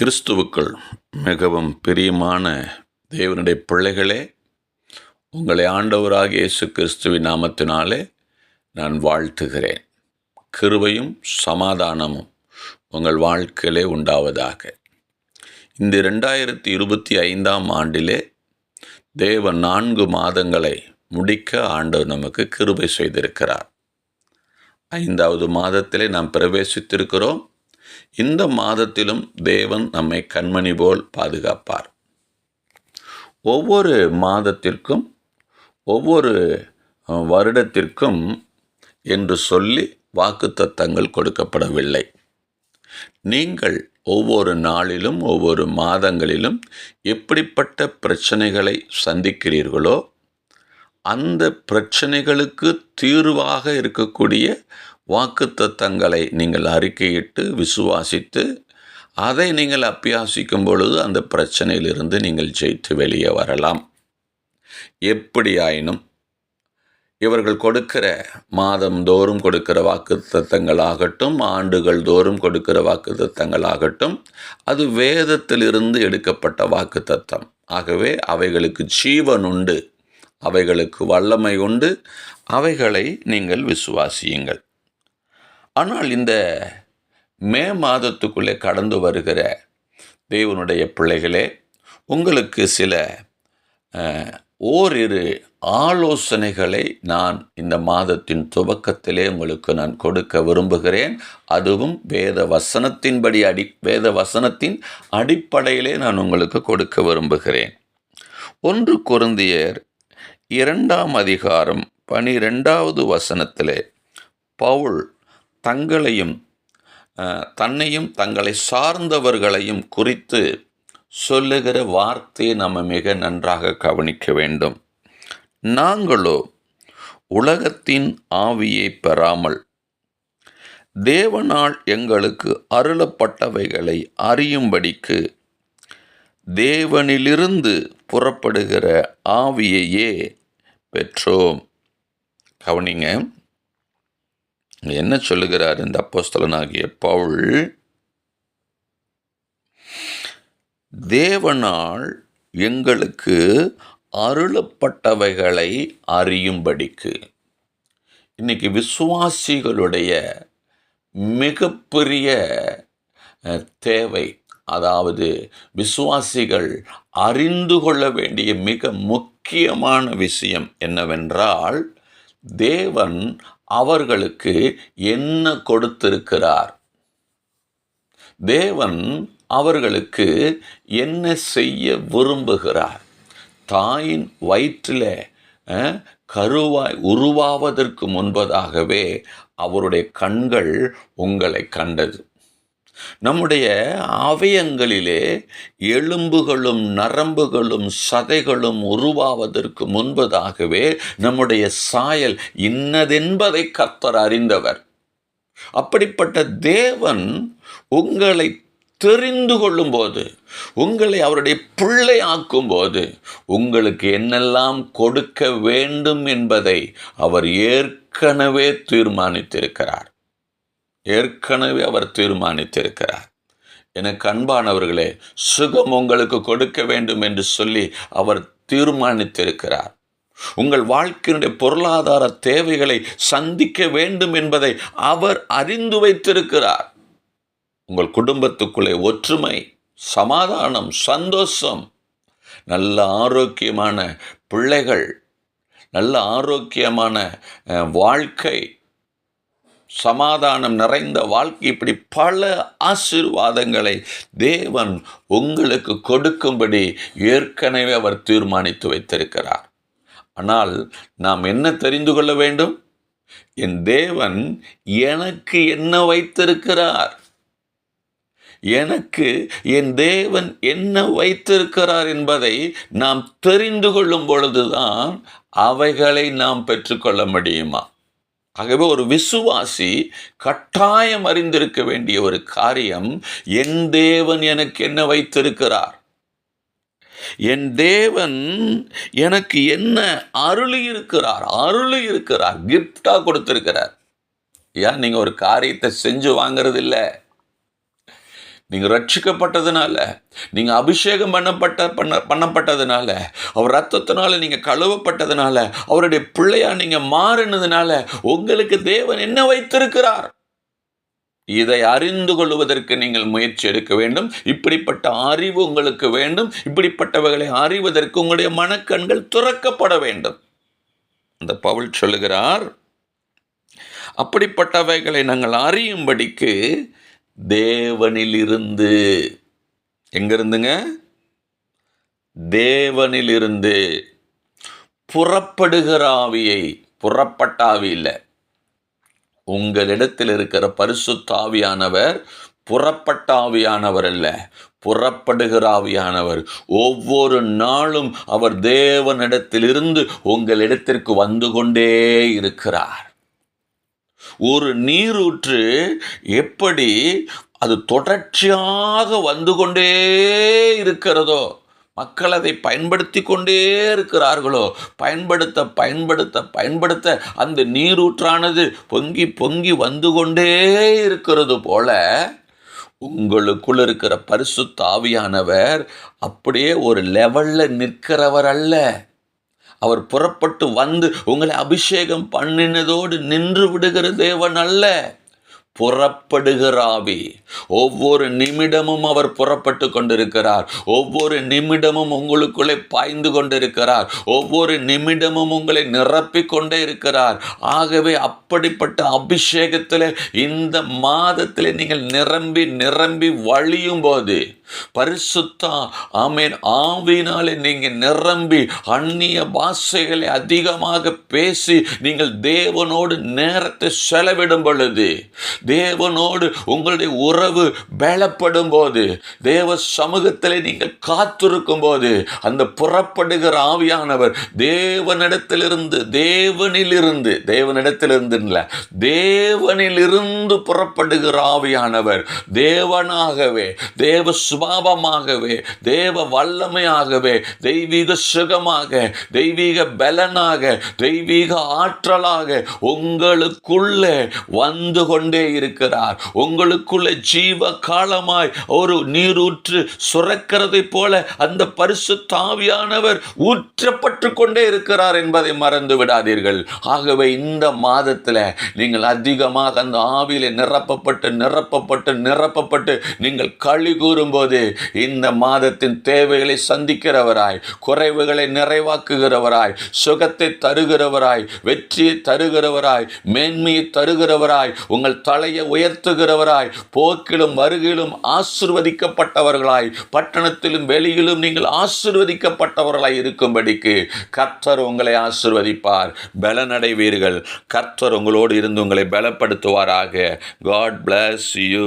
கிறிஸ்துவுக்குள் மிகவும் பிரியமான தேவனுடைய பிள்ளைகளே உங்களை ஆண்டவராக இயேசு கிறிஸ்துவின் நாமத்தினாலே நான் வாழ்த்துகிறேன். கிருபையும் சமாதானமும் உங்கள் வாழ்க்கையிலே உண்டாவதாக. இந்த ரெண்டாயிரத்தி இருபத்தி ஐந்தாம் ஆண்டிலே தேவன் நான்கு மாதங்களை முடிக்க ஆண்டவர் நமக்கு கிருபை செய்திருக்கிறார். ஐந்தாவது மாதத்திலே நாம் பிரவேசித்திருக்கிறோம். இந்த மாதத்திலும் தேவன் நம்மை கண்மணி போல் பாதுகாப்பார். ஒவ்வொரு மாதத்திற்கும் ஒவ்வொரு வருடத்திற்கும் என்று சொல்லி வாக்குத்தத்தங்கள் கொடுக்கப்படவில்லை. நீங்கள் ஒவ்வொரு நாளிலும் ஒவ்வொரு மாதங்களிலும் எப்படிப்பட்ட பிரச்சனைகளை சந்திக்கிறீர்களோ அந்த பிரச்சனைகளுக்கு தீர்வாக இருக்கக்கூடிய வாக்குத்தத்தங்களை நீங்கள் அறிக்கையிட்டு விசுவாசித்து அதை நீங்கள் அப்பியாசிக்கும் பொழுது அந்த பிரச்சனையிலிருந்து நீங்கள் ஜெயித்து வெளியே வரலாம். எப்படியாயினும் இவர்கள் கொடுக்கிற மாதம் தோறும் கொடுக்கிற வாக்குத்தத்தங்களாகட்டும் ஆண்டுகள் தோறும் கொடுக்கிற வாக்குத்தத்தங்களாகட்டும் அது வேதத்திலிருந்து எடுக்கப்பட்ட வாக்குத்தத்தம். ஆகவே அவைகளுக்கு ஜீவன் உண்டு அவைகளுக்கு வல்லமை உண்டு அவைகளை நீங்கள் விசுவாசியுங்கள். ஆனால் இந்த மே மாதத்துக்குள்ளே கடந்து வருகிற தேவனுடைய பிள்ளைகளே உங்களுக்கு சில ஓரிரு ஆலோசனைகளை நான் இந்த மாதத்தின் துவக்கத்திலே உங்களுக்கு நான் கொடுக்க விரும்புகிறேன். அதுவும் வேத வசனத்தின்படி அடி வேத வசனத்தின் அடிப்படையிலே நான் உங்களுக்கு கொடுக்க விரும்புகிறேன். ஒன்று குருந்தியர் இரண்டாம் அதிகாரம் பனிரெண்டாவது வசனத்திலே பவுல் தங்களையும் தன்னையும் தங்களை சார்ந்தவர்களையும் குறித்து சொல்லுகிற வார்த்தையை நம்ம மிக நன்றாக கவனிக்க வேண்டும். நாங்களோ உலகத்தின் ஆவியை பெறாமல் தேவனால் எங்களுக்கு அருளப்பட்டவைகளை அறியும்படிக்கு தேவனிலிருந்து புறப்படுகிற ஆவியையே பெற்றோம். கவனிங்க. என்ன சொல்லுகிறார் இந்த அப்போஸ்தலனாகிய பவுல்? தேவனால் எங்களுக்கு அருளப்பட்டவைகளை அறியும்படிக்கு. இன்னைக்கு விசுவாசிகளுடைய மிகப்பெரிய தேவை அதாவது விசுவாசிகள் அறிந்து கொள்ள வேண்டிய மிக முக்கியமான விஷயம் என்னவென்றால் தேவன் அவர்களுக்கு என்ன கொடுத்திருக்கிறார்? தேவன் அவர்களுக்கு என்ன செய்ய விரும்புகிறார்? தாயின் வயிற்றில் கருவாய் உருவாவதற்கு முன்பதாகவே அவருடைய கண்கள் உங்களை கண்டது. நம்முடைய அவயங்களிலே எலும்புகளும் நரம்புகளும் சதைகளும் உருவாவதற்கு முன்பதாகவே நம்முடைய சாயல் இன்னதென்பதை கர்த்தர் அறிந்தவர். அப்படிப்பட்ட தேவன் உங்களை தெரிந்து கொள்ளும்போது உங்களை அவருடைய பிள்ளை ஆக்கும்போது உங்களுக்கு என்னெல்லாம் கொடுக்க வேண்டும் என்பதை அவர் ஏற்கனவே தீர்மானித்திருக்கிறார். ஏற்கனவே அவர் தீர்மானித்திருக்கிறார். எனக்கு அன்பானவர்களே சுகம் உங்களுக்கு கொடுக்க வேண்டும் என்று சொல்லி அவர் தீர்மானித்திருக்கிறார். உங்கள் வாழ்க்கையினுடைய பொருளாதார தேவைகளை சந்திக்க வேண்டும் என்பதை அவர் அறிந்து வைத்திருக்கிறார். உங்கள் குடும்பத்துக்குள்ளே ஒற்றுமை சமாதானம் சந்தோஷம் நல்ல ஆரோக்கியமான பிள்ளைகள் நல்ல ஆரோக்கியமான வாழ்க்கை சமாதானம் நிறைந்த வாழ்க்கை இப்படி பல ஆசீர்வாதங்களை தேவன் உங்களுக்கு கொடுக்கும்படி ஏற்கனவே அவர் தீர்மானித்து வைத்திருக்கிறார். ஆனால் நாம் என்ன தெரிந்து கொள்ள வேண்டும்? என் தேவன் எனக்கு என்ன வைத்திருக்கிறார்? எனக்கு என் தேவன் என்ன வைத்திருக்கிறார் என்பதை நாம் தெரிந்து கொள்ளும் பொழுதுதான் அவைகளை நாம் பெற்றுக்கொள்ள முடியுமா? ஆகவே ஒரு விசுவாசி கட்டாயம் அறிந்திருக்க வேண்டிய ஒரு காரியம் என் தேவன் எனக்கு என்ன வைத்திருக்கிறார்? என் தேவன் எனக்கு என்ன அருளி இருக்கிறார் அருளி இருக்கிறார் கிஃப்டாக கொடுத்துருக்கிறார். ஏன்? நீங்கள் ஒரு காரியத்தை செஞ்சு வாங்குறது நீங்கள் ரட்சிக்கப்பட்டதுனால நீங்கள் அபிஷேகம் பண்ணப்பட்ட பண்ண பண்ணப்பட்டதுனால அவர் ரத்தத்தினால நீங்கள் கழுவப்பட்டதுனால அவருடைய பிள்ளையாக நீங்கள் மாறினதுனால உங்களுக்கு தேவன் என்ன வைத்திருக்கிறார்? இதை அறிந்து கொள்வதற்கு நீங்கள் முயற்சி எடுக்க வேண்டும். இப்படிப்பட்ட அறிவு உங்களுக்கு வேண்டும். இப்படிப்பட்டவைகளை அறிவதற்கு உங்களுடைய மனக்கண்கள் துறக்கப்பட வேண்டும். அந்த பவுல் சொல்லுகிறார் அப்படிப்பட்டவைகளை நாங்கள் அறியும்படிக்கு தேவனிலிருந்து. எங்கிருந்துங்க? தேவனிலிருந்து. புறப்படுகிற ஆவியை புறப்பட்ட ஆவி இல்லை. உங்களிடத்தில் இருக்கிற பரிசுத்தாவியானவர் புறப்பட்ட ஆவியானவர் அல்ல. புறப்படுகிற ஆவியானவர். ஒவ்வொரு நாளும் அவர் தேவனிடத்திலிருந்து உங்களிடத்திற்கு வந்து கொண்டே இருக்கிறார். ஒரு நீரூற்று எப்படி அது தொடர்ச்சியாக வந்து கொண்டே இருக்கிறதோ மக்கள் அதை பயன்படுத்தி கொண்டே இருக்கிறார்களோ பயன்படுத்த பயன்படுத்த பயன்படுத்த அந்த நீரூற்றானது பொங்கி பொங்கி வந்து கொண்டே இருக்கிறது போல உங்களுக்குள் இருக்கிற பரிசு தாவியானவர் அப்படியே ஒரு லெவலில் நிற்கிறவர் அல்ல. அவர் புறப்பட்டு வந்து உங்களை அபிஷேகம் பண்ணினதோடு நின்று விடுகிற தேவன் அல்ல. புறப்படுகிறாவே. ஒவ்வொரு நிமிடமும் அவர் புறப்பட்டு கொண்டிருக்கிறார். ஒவ்வொரு நிமிடமும் உங்களுக்குள்ளே பாய்ந்து கொண்டிருக்கிறார். ஒவ்வொரு நிமிடமும் உங்களை நிரப்பிக் கொண்டே இருக்கிறார். ஆகவே அப்படிப்பட்ட அபிஷேகத்தில் இந்த மாதத்தில் நீங்கள் நிரம்பி நிரம்பி வழியும் போது பரிசுத்தா ஆமேன் ஆவினாலே நீங்கள் நிரம்பி அந்நிய பாஷைகளை அதிகமாக பேசி நீங்கள் தேவனோடு நேரத்தை செலவிடும் பொழுது தேவனோடு உங்களுடைய உறவு பலப்படும் போது தேவ சமூகத்தில் நீங்கள் காத்திருக்கும் போது அந்த புறப்படுகிற ஆவியானவர் தேவனிடத்திலிருந்து தேவனிலிருந்து தேவனிடத்திலிருந்து இல்லை தேவனிலிருந்து புறப்படுகிற ஆவியானவர் தேவனாகவே தேவ சுபாவமாகவே தேவ வல்லமையாகவே தெய்வீக சுகமாக தெய்வீக பலனாக தெய்வீக ஆற்றலாக உங்களுக்குள்ளே வந்து கொண்டே இருக்கிறார். உங்களுக்குள்ள ஜீவ காலமாய் ஒரு நீரூற்று சுரக்கிறதை போல அந்த பரிசு தாவியானவர் ஊற்றப்பட்டு கொண்டே இருக்கிறார் என்பதை மறந்து விடாதீர்கள். ஆகவே இந்த மாதத்தில் நீங்கள் அதிகமாக அந்த ஆவியில் நிரப்பப்பட்டு நிரப்பப்பட்டு நிரப்பப்பட்டு நீங்கள் களி கூறும்போது இந்த மாதத்தின் தேவைகளை சந்திக்கிறவராய் குறைவுகளை நிறைவாக்குகிறவராய் சுகத்தை தருகிறவராய் வெற்றியை தருகிறவராய் மேன்மையை தருகிறவராய் உங்கள் தலை தலையை உயர்த்துகிறவராய் போக்கிலும் வருகிலும் ஆசிர்வதிக்கப்பட்டவர்களாய் பட்டணத்திலும் வெளியிலும் நீங்கள் ஆசிர்வதிக்கப்பட்டவர்களாய் இருக்கும்படிக்கு கர்த்தர் உங்களை ஆசிர்வதிப்பார். பலனடைவீர்கள். கர்த்தர் உங்களோடு இருந்து உங்களை பலப்படுத்துவாராக. God bless you